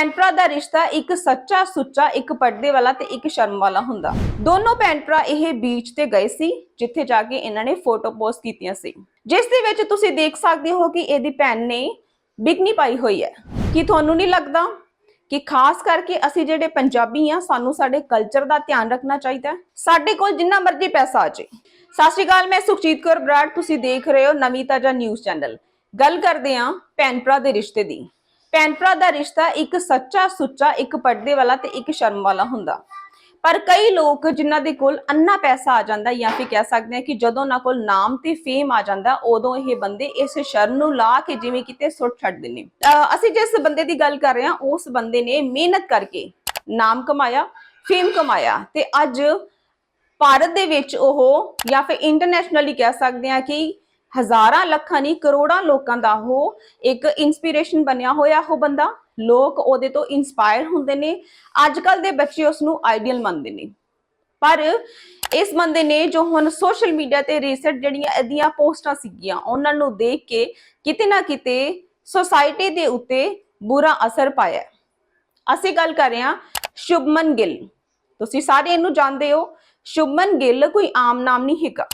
ਭੈਣ ਭਰਾ ਦਾ ਰਿਸ਼ਤਾ ਇੱਕ ਸੱਚਾ ਸੁੱਚਾ, ਇੱਕ ਪਰਦੇ ਵਾਲਾ ਤੇ ਇੱਕ ਸ਼ਰਮ ਵਾਲਾ ਹੁੰਦਾ। ਦੋਨੋਂ ਭੈਣ ਭਰਾ ਇਹ ਬੀਚ ਤੇ ਗਏ ਸੀ, ਜਿੱਥੇ ਜਾ ਕੇ ਇਹਨਾਂ ਨੇ ਫੋਟੋ ਪੋਸਟ ਕੀਤੀਆਂ ਸੀ। ਜਿਸ ਦੇ ਵਿੱਚ ਤੁਸੀਂ ਦੇਖ ਸਕਦੇ ਹੋ ਕਿ ਇਹਦੀ ਭੈਣ ਨੇ ਬਿਕਨੀ ਪਾਈ ਹੋਈ ਹੈ। ਕੀ ਤੁਹਾਨੂੰ ਨਹੀਂ ਲੱਗਦਾ ਕਿ ਖਾਸ ਕਰਕੇ ਅਸੀਂ ਜਿਹੜੇ ਪੰਜਾਬੀ ਆ ਸਾਨੂੰ ਸਾਡੇ ਕਲਚਰ ਦਾ ਧਿਆਨ ਰੱਖਣਾ ਚਾਹੀਦਾ ਸਾਡੇ ਕੋਲ ਜਿੰਨਾ ਮਰਜ਼ੀ ਪੈਸਾ ਆ ਜਾਏ ਸਤਿ ਸ਼੍ਰੀ ਅਕਾਲ, ਮੈਂ ਸੁਖਜੀਤ ਕੌਰ ਬਰਾੜ। ਤੁਸੀਂ ਦੇਖ ਰਹੇ ਹੋ ਨਵੀਂ ਤਾਜਾ ਨਿਊਜ਼ ਚੈਨਲ ਗੱਲ ਕਰਦੇ ਹਾਂ ਭੈਣ ਭਰਾ ਦੇ ਰਿਸ਼ਤੇ ਦੀ। ਭੈਣ ਭਰਾ ਦਾ ਰਿਸ਼ਤਾ ਇੱਕ ਸੱਚਾ ਸੁੱਚਾ, ਇੱਕ ਪਰਦੇ ਵਾਲਾ ਤੇ ਇੱਕ ਸ਼ਰਮ ਵਾਲਾ ਹੁੰਦਾ। ਪਰ ਕਈ ਲੋਕ ਜਿਨ੍ਹਾਂ ਦੇ ਕੋਲ ਅੰਨਾ ਪੈਸਾ ਆ ਜਾਂਦਾ, ਜਾਂ ਫਿਰ ਕਹਿ ਸਕਦੇ ਆ ਕਿ ਜਦੋਂ ਉਹਨਾਂ ਕੋਲ ਨਾਮ ਤੇ ਫੇਮ ਆ ਜਾਂਦਾ, ਉਦੋਂ ਇਹ ਬੰਦੇ ਇਸ ਸ਼ਰਮ ਨੂੰ ਲਾ ਕੇ ਜਿਵੇਂ ਕਿਤੇ ਸੁੱਟ ਛੱਡਦੇ ਨੇ ਅਸੀਂ ਜਿਸ ਬੰਦੇ ਦੀ ਗੱਲ ਕਰ ਰਹੇ ਹਾਂ, ਉਸ ਬੰਦੇ ਨੇ ਮਿਹਨਤ ਕਰਕੇ ਨਾਮ ਕਮਾਇਆ ਫੇਮ ਕਮਾਇਆ ਤੇ ਅੱਜ ਭਾਰਤ ਦੇ ਵਿੱਚ ਉਹ ਜਾਂ ਫਿਰ ਇੰਟਰਨੈਸ਼ਨਲੀ ਕਹਿ ਸਕਦੇ ਆ ਕਿ ਹਜ਼ਾਰਾਂ ਲੱਖਾਂ ਨਹੀਂ, ਕਰੋੜਾਂ ਲੋਕਾਂ ਦਾ ਉਹ ਇੱਕ ਇਨਸਪੀਰੇਸ਼ਨ ਬਣਿਆ ਹੋਇਆ ਉਹ ਬੰਦਾ। ਲੋਕ ਉਹਦੇ ਤੋਂ ਇਨਸਪਾਇਰ ਹੁੰਦੇ ਨੇ। ਅੱਜ ਕੱਲ ਦੇ ਬੱਚੇ ਉਸ ਨੂੰ ਆਈਡੀਅਲ ਮੰਨਦੇ ਨੇ। ਪਰ ਇਸ ਬੰਦੇ ਨੇ ਜੋ ਹੁਣ ਸੋਸ਼ਲ ਮੀਡੀਆ ਤੇ ਰੀਸੈਂਟ ਜਿਹੜੀਆਂ ਇਹਦੀਆਂ ਪੋਸਟਾਂ ਸੀਗੀਆਂ, ਉਹਨਾਂ ਨੂੰ ਦੇਖ ਕੇ ਕਿਤੇ ਨਾ ਕਿਤੇ ਸੋਸਾਇਟੀ ਦੇ ਉੱਤੇ ਬੁਰਾ ਅਸਰ ਪਾਇਆ। ਅਸੀਂ ਗੱਲ ਕਰ ਰਹੇ ਹਾਂ ਸ਼ੁਭਮਨ ਗਿੱਲ। ਤੁਸੀਂ ਸਾਰੇ ਇਹਨੂੰ ਜਾਣਦੇ ਹੋ। ਸ਼ੁਭਮਨ ਗਿੱਲ ਕੋਈ ਆਮ ਨਾਮ ਨਹੀਂ ਹੈਗਾ।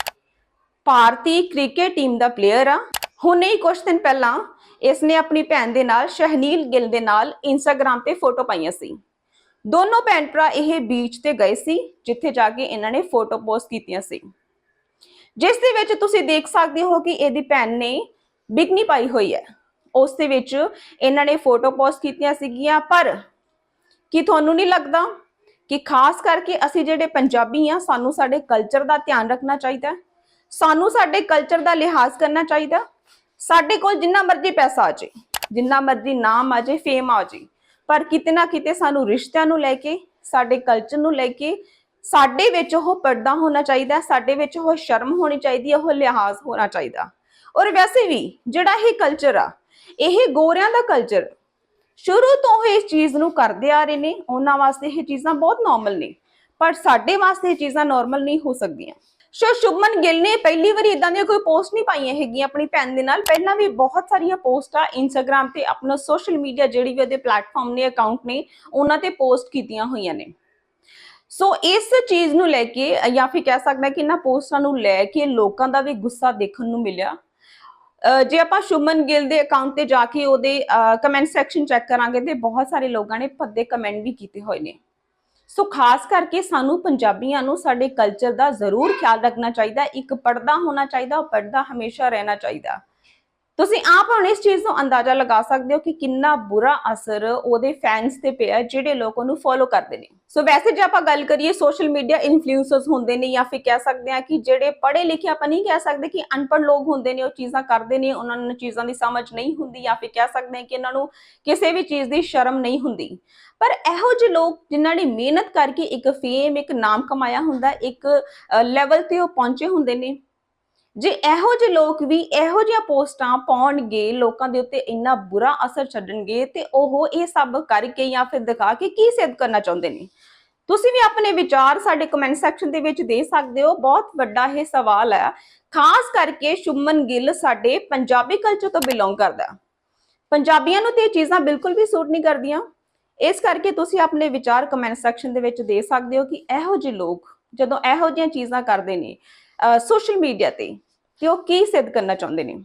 ਭਾਰਤੀ ਕ੍ਰਿਕਟ ਟੀਮ ਦਾ ਪਲੇਅਰ ਆ। ਹੁਣੇ ਹੀ ਕੁਝ ਦਿਨ ਪਹਿਲਾਂ ਇਸ ਨੇ ਆਪਣੀ ਭੈਣ ਦੇ ਨਾਲ, ਸ਼ਹਨੀਲ ਗਿੱਲ ਦੇ ਨਾਲ ਇੰਸਟਾਗ੍ਰam ਤੇ ਫੋਟੋ ਪਾਈਆਂ ਸੀ। ਦੋਨੋਂ ਭੈਣ ਭਰਾ ਇਹ ਬੀਚ ਤੇ ਗਏ ਸੀ, ਜਿੱਥੇ ਜਾ ਕੇ ਇਹਨਾਂ ਨੇ ਫੋਟੋ ਪੋਸਟ ਕੀਤੀਆਂ ਸੀ। ਜਿਸ ਦੇ ਵਿੱਚ ਤੁਸੀਂ ਦੇਖ ਸਕਦੇ ਹੋ ਕਿ ਇਹਦੀ ਭੈਣ ਨੇ ਬਿਕਨੀ ਪਾਈ ਹੋਈ ਹੈ। ਉਸ ਦੇ ਵਿੱਚ ਇਹਨਾਂ ਨੇ ਫੋਟੋ ਪੋਸਟ ਕੀਤੀਆਂ ਸੀਗੀਆਂ, ਪਰ ਕੀ ਤੁਹਾਨੂੰ ਨਹੀਂ ਲੱਗਦਾ ਕਿ ਖਾਸ ਕਰਕੇ ਅਸੀਂ ਜਿਹੜੇ ਪੰਜਾਬੀ ਆ, ਸਾਨੂੰ ਸਾਡੇ ਕਲਚਰ ਦਾ ਧਿਆਨ ਰੱਖਣਾ ਚਾਹੀਦਾ ਹੈ? ਸਾਨੂੰ ਸਾਡੇ ਕਲਚਰ ਦਾ ਲਿਹਾਜ਼ ਕਰਨਾ ਚਾਹੀਦਾ। ਸਾਡੇ ਕੋਲ ਜਿੰਨਾ ਮਰਜ਼ੀ ਪੈਸਾ ਆ ਜਾਏ ਜਿੰਨਾ ਮਰਜ਼ੀ ਨਾਮ ਆ ਜਾਏ ਫੇਮ ਆ ਜਾਏ ਪਰ ਕਿਤੇ ਨਾ ਕਿਤੇ ਸਾਨੂੰ ਰਿਸ਼ਤਿਆਂ ਨੂੰ ਲੈ ਕੇ, ਸਾਡੇ ਕਲਚਰ ਨੂੰ ਲੈ ਕੇ, ਸਾਡੇ ਵਿੱਚ ਉਹ ਪਰਦਾ ਹੋਣਾ ਚਾਹੀਦਾ, ਸਾਡੇ ਵਿੱਚ ਉਹ ਸ਼ਰਮ ਹੋਣੀ ਚਾਹੀਦੀ ਹੈ ਉਹ ਲਿਹਾਜ਼ ਹੋਣਾ ਚਾਹੀਦਾ। ਔਰ ਵੈਸੇ ਵੀ ਜਿਹੜਾ ਇਹ ਕਲਚਰ ਆ, ਇਹ ਗੋਰਿਆਂ ਦਾ ਕਲਚਰ ਸ਼ੁਰੂ ਤੋਂ ਇਹ ਇਸ ਚੀਜ਼ ਨੂੰ ਕਰਦੇ ਆ ਰਹੇ ਨੇ, ਉਹਨਾਂ ਵਾਸਤੇ ਇਹ ਚੀਜ਼ਾਂ ਬਹੁਤ ਨਾਰਮਲ ਨੇ, ਪਰ ਸਾਡੇ ਵਾਸਤੇ ਇਹ ਚੀਜ਼ਾਂ ਨਾਰਮਲ ਨਹੀਂ ਹੋ ਸਕਦੀਆਂ। ਸੋ ਸ਼ੁਭਮਨ ਗਿੱਲ ਨੇ ਪਹਿਲੀ ਵਾਰੀ ਇਦਾਂ ਦੀਆਂ ਕੋਈ ਪੋਸਟ ਨਹੀਂ ਪਾਈਆਂ ਹੈਗੀਆਂ ਆਪਣੀ ਭੈਣ ਦੇ ਨਾਲ। ਪਹਿਲਾਂ ਵੀ ਬਹੁਤ ਸਾਰੀਆਂ ਪੋਸਟਾਂ ਇੰਸਟਾਗ੍ਰam ਤੇ, ਆਪਣਾ ਸੋਸ਼ਲ ਮੀਡੀਆ ਜਿਹੜੀ ਵੀ ਉਹਦੇ ਪਲੇਟਫਾਰਮ ਨੇ ਅਕਾਊਂਟ ਨੇ, ਉਹਨਾਂ ਤੇ ਪੋਸਟ ਕੀਤੀਆਂ ਹੋਈਆਂ ਨੇ। ਸੋ ਇਸ ਚੀਜ਼ ਨੂੰ ਲੈ ਕੇ ਜਾਂ ਫਿਰ ਕਹਿ ਸਕਦਾ ਕਿ ਇਹਨਾਂ ਪੋਸਟਾਂ ਨੂੰ ਲੈ ਕੇ ਲੋਕਾਂ ਦਾ ਵੀ ਗੁੱਸਾ ਦੇਖਣ ਨੂੰ ਮਿਲਿਆ। ਜੇ ਆਪਾਂ ਸ਼ੁਮਨ ਗਿੱਲ ਦੇ ਅਕਾਊਂਟ ਤੇ ਜਾ ਕੇ ਉਹਦੇ ਕਮੈਂਟ ਸੈਕਸ਼ਨ ਚੈੱਕ ਕਰਾਂਗੇ ਤੇ ਬਹੁਤ ਸਾਰੇ ਲੋਕਾਂ ਨੇ ਭੱਦੇ ਕਮੈਂਟ ਵੀ ਕੀਤੇ ਹੋਏ ਨੇ। ਸੋ ਖਾਸ ਕਰਕੇ ਸਾਨੂੰ ਪੰਜਾਬੀਆਂ ਨੂੰ ਸਾਡੇ ਕਲਚਰ ਦਾ ਜ਼ਰੂਰ ਖਿਆਲ ਰੱਖਣਾ ਚਾਹੀਦਾ, ਇੱਕ ਪਰਦਾ ਹੋਣਾ ਚਾਹੀਦਾ, ਉਹ ਪਰਦਾ ਹਮੇਸ਼ਾ ਰਹਿਣਾ ਚਾਹੀਦਾ। ਤੁਸੀਂ ਆਪ ਹੁਣ ਇਸ ਚੀਜ਼ ਨੂੰ ਅੰਦਾਜ਼ਾ ਲਗਾ ਸਕਦੇ ਹੋ ਕਿ ਕਿੰਨਾ ਬੁਰਾ ਅਸਰ ਉਹਦੇ ਫੈਨਸ ਤੇ ਪਿਆ ਜਿਹੜੇ ਲੋਕ ਉਹਨੂੰ ਫੋਲੋ ਕਰਦੇ ਨੇ। ਸੋ ਵੈਸੇ ਜੇ ਆਪਾਂ ਗੱਲ ਕਰੀਏ ਸੋਸ਼ਲ ਮੀਡੀਆ ਇਨਫਲੂਐਂਸਰਸ ਹੁੰਦੇ ਨੇ ਜਾਂ ਫਿਰ ਕਹਿ ਸਕਦੇ ਆ ਕਿ ਜਿਹੜੇ ਪੜ੍ਹੇ ਲਿਖੇ ਆਪਾਂ ਨਹੀਂ ਕਹਿ ਸਕਦੇ ਕਿ ਅਨਪੜ੍ਹ ਲੋਕ ਹੁੰਦੇ ਨੇ, ਉਹ ਚੀਜ਼ਾਂ ਕਰਦੇ ਨੇ, ਉਹਨਾਂ ਨੂੰ ਚੀਜ਼ਾਂ ਦੀ ਸਮਝ ਨਹੀਂ ਹੁੰਦੀ ਜਾਂ ਫਿਰ ਕਹਿ ਸਕਦੇ ਆ ਕਿ ਇਹਨਾਂ ਨੂੰ ਕਿਸੇ ਵੀ ਚੀਜ਼ ਦੀ ਸ਼ਰਮ ਨਹੀਂ ਹੁੰਦੀ। ਪਰ ਇਹੋ ਜਿਹੇ ਲੋਕ ਜਿਨ੍ਹਾਂ ਨੇ ਮਿਹਨਤ ਕਰਕੇ ਇੱਕ ਫੇਮ ਇੱਕ ਨਾਮ ਕਮਾਇਆ ਹੁੰਦਾ, ਇੱਕ ਲੈਵਲ ਤੇ ਉਹ ਪਹੁੰਚੇ ਹੁੰਦੇ ਨੇ ਜੇ ਇਹੋ ਜਿਹੇ ਲੋਕ ਵੀ ਇਹੋ ਜਿਹੀਆਂ ਪੋਸਟਾਂ ਪਾਉਣਗੇ, ਲੋਕਾਂ ਦੇ ਉੱਤੇ ਇੰਨਾ ਬੁਰਾ ਅਸਰ ਛੱਡਣਗੇ ਤੇ ਉਹ ਇਹ ਸਭ ਕਰਕੇ ਜਾਂ ਫਿਰ ਦਿਖਾ ਕੇ ਕੀ ਸਿੱਧ ਕਰਨਾ ਚਾਹੁੰਦੇ ਨੇ? ਤੁਸੀਂ ਵੀ ਆਪਣੇ ਵਿਚਾਰ ਸਾਡੇ ਕਮੈਂਟ ਸੈਕਸ਼ਨ ਦੇ ਵਿੱਚ ਦੇ ਸਕਦੇ ਹੋ। ਬਹੁਤ ਵੱਡਾ ਇਹ ਸਵਾਲ ਹੈ। ਖਾਸ ਕਰਕੇ ਸ਼ੁਮਨ ਗਿੱਲ ਸਾਡੇ ਪੰਜਾਬੀ ਕਲਚਰ ਤੋਂ ਬਿਲੋਂਗ ਕਰਦਾ ਪੰਜਾਬੀਆਂ ਨੂੰ ਤੇ ਇਹ ਚੀਜ਼ਾਂ ਬਿਲਕੁਲ ਵੀ ਸੂਟ ਨਹੀਂ ਕਰਦੀਆਂ। ਇਸ ਕਰਕੇ ਤੁਸੀਂ ਆਪਣੇ ਵਿਚਾਰ ਕਮੈਂਟ ਸੈਕਸ਼ਨ ਦੇ ਵਿੱਚ ਦੇ ਸਕਦੇ ਹੋ ਕਿ ਇਹੋ ਜਿਹੇ ਲੋਕ ਜਦੋਂ ਇਹੋ ਜਿਹੀਆਂ ਚੀਜ਼ਾਂ ਕਰਦੇ ਨੇ ਸੋਸ਼ਲ ਮੀਡੀਆ ਤੇ ਕਿ ਉਹ ਕੀ ਸਿੱਧ ਕਰਨਾ ਚਾਹੁੰਦੇ ਨੇ?